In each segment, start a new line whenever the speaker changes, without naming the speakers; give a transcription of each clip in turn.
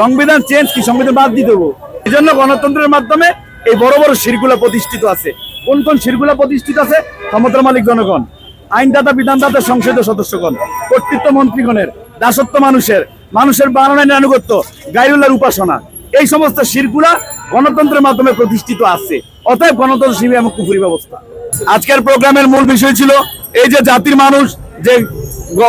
সংবিধান চেঞ্জ কি? সংবিধান বাদ দিয়ে দেবো। এই জন্য গণতন্ত্রের মাধ্যমে এই বড় বড় শিরগুলা প্রতিষ্ঠিত আছে। কোন কোন শিরগুলা প্রতিষ্ঠিত আছে? ক্ষমতার মালিক জনগণ, আইনদাতা, বিধানদাতা, সংসদীয় সদস্যগণ, কর্তৃত্ব মন্ত্রীগণের, দাসত্ব মানুষের মানুষের বানানের আনুগত্য গাইরুল্লার উপাসনা। এই সমস্ত শিরগুলা গণতন্ত্রের মাধ্যমে প্রতিষ্ঠিত আছে। অতএব গণতন্ত্র শিবির এবং কুফুরি ব্যবস্থা। আজকের প্রোগ্রামের মূল বিষয় ছিল এই যে জাতির মানুষ যে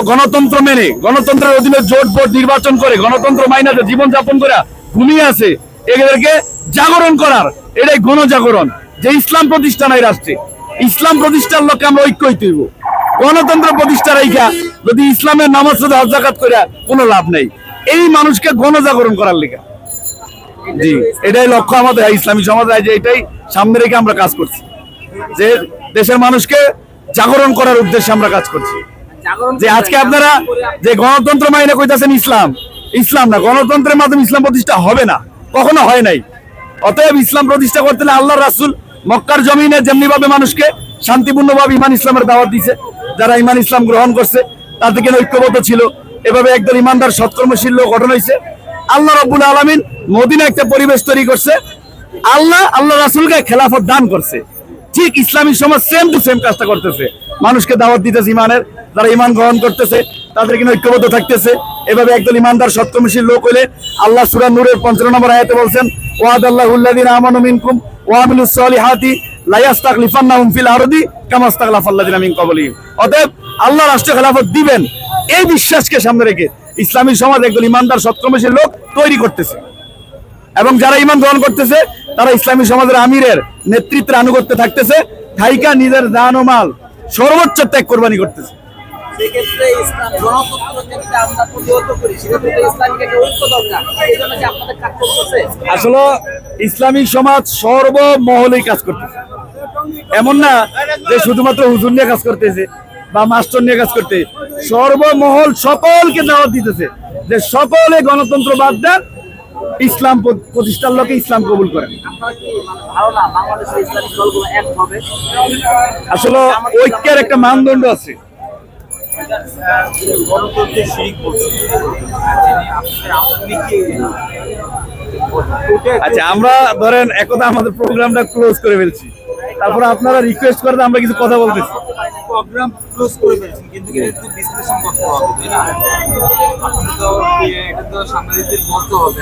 গণতন্ত্র মেনে, গণতন্ত্রের অধীনে জোট ভোট নির্বাচন করে, গণতন্ত্র মাইনাতে জীবন যাপন করে ঘুমিয়ে আছে, এদেরকে জাগরণ করার, এটাই গণজাগরণ, যে ইসলাম প্রতিষ্ঠা নাই রাষ্ট্রে। ইসলাম প্রতিষ্ঠার লক্ষ্যে আমরা ঐক্য হইতে হইব গণতন্ত্র প্রতিষ্ঠা রাইখা যদি ইসলামের নামাজ শুধু হজ, জাকাত করে কোনো লাভ নেই। এই মানুষকে গণজাগরণ করার লেখা জি, এটাই লক্ষ্য আমাদের ইসলামী সমাজ যে এটাই সামনে রেখে আমরা কাজ করছি। যে দেশের মানুষকে জাগরণ করার উদ্দেশ্যে আমরা কাজ করছি। যে আজকে আপনারা যে গণতন্ত্র মাইনে কইতাছেন ইসলাম ইসলাম না গণতন্ত্রের মাধ্যমে ইসলাম প্রতিষ্ঠা হবে না কখনো হয় নাই। অতএব ইসলাম প্রতিষ্ঠা করতে হলে আল্লাহ রাসুল মক্কার জমিনে যেমনি ভাবে মানুষকে শান্তিপূর্ণভাবে ইমান ইসলামের দাওয়াত দিছে যারা ইমান ইসলাম গ্রহণ করছে তাদের কিনা ঐক্যবদ্ধ ছিল। এভাবে একদল ইমানদার সৎকর্মশীল লোক গঠন হয়েছে। আল্লাহ রব্বুল আলমিন মদিনা একটা পরিবেশ তৈরি করছে। আল্লাহ আল্লাহ রাসুলকে খেলাফত দান করছে। ঠিক ইসলামী সমাজ সেম টু সেম কাজটা করতেছে। মানুষকে দাওয়াত দিতেছে ইমানের, যারা ইমান গ্রহণ করতেছে তাদের কিনা ঐক্যবদ্ধ থাকতেছে। এভাবে একদল ইমানদার, সৎকর্মশীল লোক হলে আল্লাহ সুরা নূরের পঞ্চান্ন নম্বর আয়াতে বলছেন ওয়াদ আল্লাহ উল্লাদিন আমানু মিনকুম ওয়ামিলুস সালিহাতি লা ইয়াস্তাগলিফান্নাহুম ফিল আরদি কামা ইস্তাগলাফাল্লাযিনা মিন ক্বাবলিহিম। অতএব আল্লাহ রাষ্ট্র খেলাফত দিবেন। এই বিশ্বাসকে সামনে রেখে ইসলামী সমাজ একদল ইমানদার, সৎকর্মশীল লোক তৈরি করতেছে। এবং যারা ইমান গ্রহণ করতেছে, তারা ইসলামী সমাজের আমিরের নেতৃত্বের আনুগত্যে থাকতেছে। থাইকা নিজের দান ও মাল সর্বোচ্চ ত্যাগ কোরবানি করতেছে।
ইসলামিক
আসলে ইসলামী সমাজ সর্বমহলেই কাজ করতেছে। এমন না যে শুধুমাত্র হুজুর নিয়ে কাজ করতেছে বা মাস্টার নিয়ে কাজ করতে সর্বমহল সকলকে দাওয়াত দিতেছে যে সকলে গণতন্ত্র বাদ দেন ইসলাম প্রতিষ্ঠার লোকে ইসলাম কবুল করেন আসলে ঐক্যের একটা মানদণ্ড আছে। আচ্ছা আমরা ধরেন একদা আমাদের প্রোগ্রামটা ক্লোজ করে ফেলছি। তারপরে আপনারা রিকোয়েস্ট করে আমরা কিছু কথা বলতেছি।
প্রোগ্রাম ক্লোজ করে ফেলছেন কিন্তু এটা একটু বিশ্লেষণ করতে হবে তাই না? আপনি তো ইয়ে, এটা তো সাংবাদিকদের বলতে হবে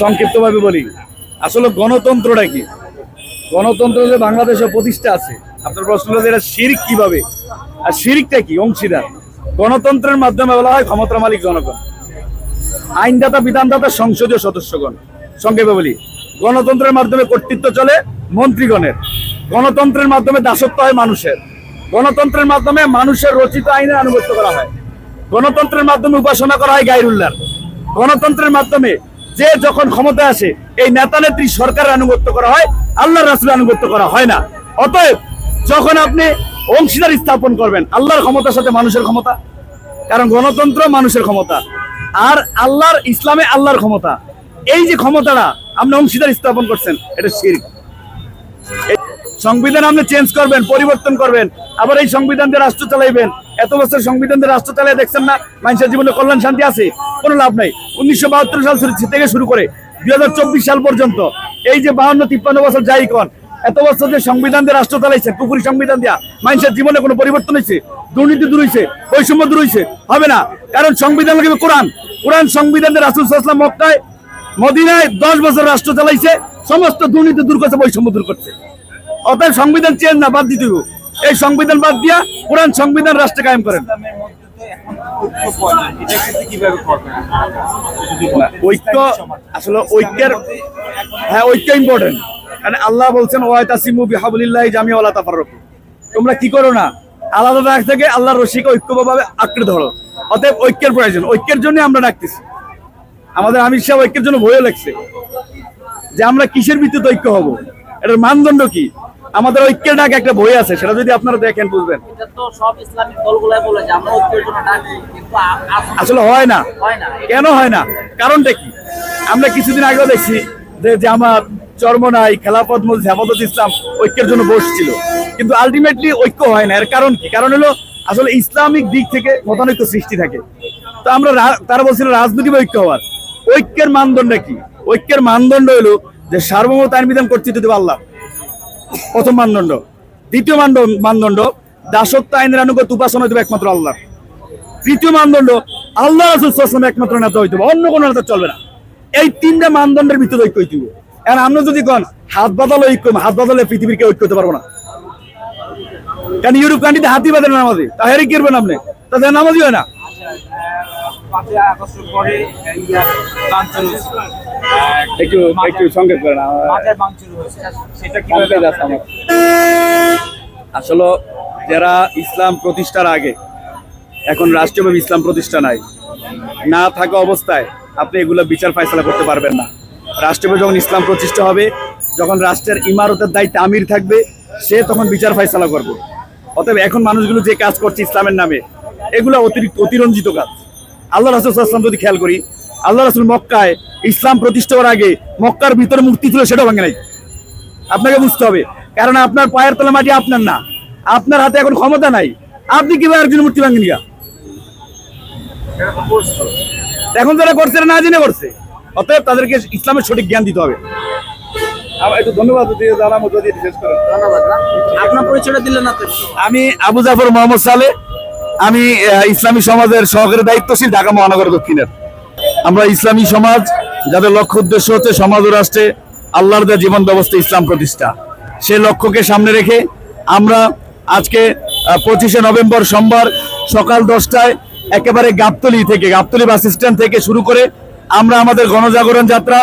সংক্ষিপ্তভাবে বলি আসলে গণতন্ত্রটা কি? গণতন্ত্র যে বাংলাদেশে প্রতিষ্ঠা আছে আপনার প্রশ্ন হলো এটা শিরিক কীভাবে? আর শিরিকটা কি? অংশীদার। গণতন্ত্রের মাধ্যমে বলা হয় ক্ষমতার মালিক জনগণ। আইনদাতা, বিধানদাতা, সংসদীয় সদস্যগণ। সংক্ষেপে বলি, গণতন্ত্রের মাধ্যমে কর্তৃত্ব চলে মন্ত্রীগণের। গণতন্ত্রের মাধ্যমে দাসত্ব হয় মানুষের। গণতন্ত্রের মাধ্যমে মানুষের রচিত আইনের আনুগত্য করা হয়। গণতন্ত্রের মাধ্যমে উপাসনা করা হয় গাইরুল্লাহর। গণতন্ত্রের মাধ্যমে যে যখন ক্ষমতায় আসে, এই নেতা নেত্রী সরকারের আনুগত্য করা হয়, আল্লাহর রাসুলের আনুগত্য করা হয় না। অতএব যখন আপনি অংশীদার স্থাপন করবেন, আল্লাহর ক্ষমতার সাথে মানুষের ক্ষমতা। কারণ গণতন্ত্র মানুষের ক্ষমতা। আর আল্লাহর ইসলামে আল্লাহর ক্ষমতা। এই যে ক্ষমতাটা আপনি অংশীদার স্থাপন করছেন, এটা শিরক। সংবিধান আপনি চেঞ্জ করবেন, পরিবর্তন করবেন, আবার এই সংবিধান দিয়ে রাষ্ট্র চালাইবেন। এত বছর সংবিধান দিয়ে রাষ্ট্র চালাই দেখছেন না, মানুষের জীবনে কল্যাণ শান্তি আছে, কোনো লাভ নাই। উনিশশো বাহাত্তর সাল থেকে শুরু করে দুই হাজার চব্বিশ সাল পর্যন্ত এই যে বাহান্ন তিপ্পান্ন বছর যাই কন এত বছর যে সংবিধান দিয়ে রাষ্ট্র চালাইছে পুকুরি সংবিধান দিয়া মানুষের জীবনে কোনো পরিবর্তন হয়েছে দুর্নীতি দূর হয়েছে বৈষম্য দূর হয়েছে হবে না কারণ সংবিধান লাগবে কোরআন কোরআন সংবিধান দিয়ে রাসুল সাল্লাম মক্কায় মদিনায় দশ বছর রাষ্ট্র চালাইছে সমস্ত দুর্নীতি দূর করছে বৈষম্য দূর করছে অতএব সংবিধান চেঞ্জ না বাদ দিতে। এই সংবিধান বাদ দিয়া কোরআন সংবিধান রাষ্ট্রে কায়েম করেন।
ঐক্য
আসলে ঐক্যের হ্যাঁ ঐক্য ইম্পর্টেন্ট কারণ আল্লাহ বলছেন ওয়াই তাসিমু বিহাবলিল্লাহি তোমরা কি করো না? আলাদা রাখ থেকে আল্লাহর রশিকে ঐক্যভাবে আঁকড়ে ধরো। অতএব ঐক্যের প্রয়োজন ঐক্যের জন্য আমরা ডাকতেছি। আমাদের আমির সাহেব ঐক্যের জন্য ভয়ও লাগছে যে আমরা কিসের ভিত্তিতে ঐক্য হব? এটার মানদণ্ড কি? আমাদের ঐক্যের ডাক একটা বই আছে সেটা যদি আপনারা দেখেন বুঝবেন।
ডাকি
আসলে হয় না। কেন হয় না? কারণটা কি? আমরা কিছুদিন আগেও দেখছি যে যে আমার চর্মনাই খেলাপথ মসজিদ হেফাজত ইসলাম ঐক্যের জন্য বসছিল। কিন্তু আলটিমেটলি ঐক্য হয় না, এর কারণ কি? কারণ হলো, আসলে ইসলামিক দিক থেকে মতানৈক্য সৃষ্টি থাকে। তো আমরা তারা বলছিল রাজনৈতিক ঐক্য হওয়ার। ঐক্যের মানদণ্ড কি? ঐক্যের মানদণ্ড হলো যে সার্বভৌমত আইন বিধান করতে দেবে আল্লাহ। প্রথম মানদণ্ড। দ্বিতীয় মানদণ্ড মানদণ্ড, দাসত্ব আইনের আনুগত উপাসনা দেবে একমাত্র আল্লাহ। তৃতীয় মানদণ্ড, আল্লাহ রসুল একমাত্র নেতা হইতে হবে, অন্য কোনো নেতা চলবে না। এই তিনটা মানদণ্ডের ভিতরে ঐক্য হইতে হবে। এখন আমরা যদি কন, হাত বাদালো ঐক্য হাত বাদালে পৃথিবীর কেউ ঐক্য হতে পারব না। কারণ ইউরোপ কান্ট্রিতে হাতি বাঁধে না নামাজি তাহলে কি করবেন আপনি? তাদের নামাজি হয় না। আসলে যারা ইসলাম প্রতিষ্ঠার আগে, এখন রাষ্ট্রীয়ভাবে ইসলাম প্রতিষ্ঠা নাই, না থাকা অবস্থায় আপনি এগুলো বিচার ফাইসলা করতে পারবেন না। রাষ্ট্রীয়ভাবে যখন ইসলাম প্রতিষ্ঠা হবে, যখন রাষ্ট্রের ইমারতের দায়িত্বে আমির থাকবে, সে তখন বিচার ফাইসলা করবে। অতএব এখন মানুষগুলো যে কাজ করছে ইসলামের নামে, এগুলো অতিরিক্ত অতিরঞ্জিত কাজ। আল্লাহ রাসুল ইসলাম যদি খেয়াল করি, আল্লাহ রাসুল মক্কায় ইসলাম প্রতিষ্ঠা করার আগে মক্কার ভিতরে মূর্তি ছিল সেটা ভাঙে নাই। আপনাকে বুঝতে হবে কারণ আপনার পায়ের তলা মাটি আপনার না। আপনার হাতে এখন ক্ষমতা নাই। আপনি কীভাবে একজন মূর্তি ভাঙেন গা এখন যারা করছে না জেনে করছে। অতএব তাদেরকে ইসলামের সঠিক জ্ঞান দিতে হবে। একটু ধন্যবাদ দিয়ে জানাম যদি শেষ করেন।
ধন্যবাদ আপনার পরিচয়টা দিলেন
আমি আবু জাফর মোহাম্মদ সালে আমি আহ, ইসলামী সমাজের সহকারী দায়িত্বশীল ঢাকা মহানগর দক্ষিণের। আমরা ইসলামী সমাজ যাদের লক্ষ্য উদ্দেশ্য হচ্ছে সমাজ ও রাষ্ট্রে আল্লাহর দেওয়া জীবন ব্যবস্থা ইসলাম প্রতিষ্ঠা। সেই লক্ষ্যকে সামনে রেখে আমরা আজকে পঁচিশে নভেম্বর সোমবার সকাল দশটায় একেবারে গাবতলি থেকে গাবতলি বাস স্ট্যান্ড থেকে শুরু করে আমরা আমাদের গণজাগরণ যাত্রা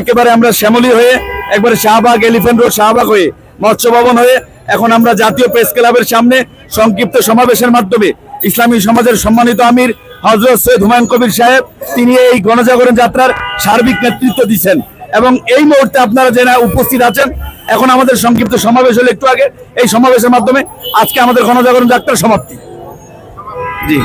একেবারে আমরা শ্যামলী হয়ে, একবারে শাহবাগ এলিফেন্ট রোড, শাহবাগ হয়ে, মৎস্য ভবন হয়ে এখন আমরা জাতীয় প্রেস ক্লাবের সামনে সংক্ষিপ্ত সমাবেশের মাধ্যমে ইসলামী সমাজের সম্মানিত আমির হজরত সৈয়দ হুমায়ুন কবির সাহেব, তিনি এই গণজাগরণ যাত্রার সার্বিক নেতৃত্ব দিচ্ছেন। এবং এই মুহূর্তে আপনারা যারা উপস্থিত আছেন, এখন আমাদের সংক্ষিপ্ত সমাবেশ হলো একটু আগে। এই সমাবেশের মাধ্যমে আজকে আমাদের গণজাগরণ যাত্রার সমাপ্তি। জি।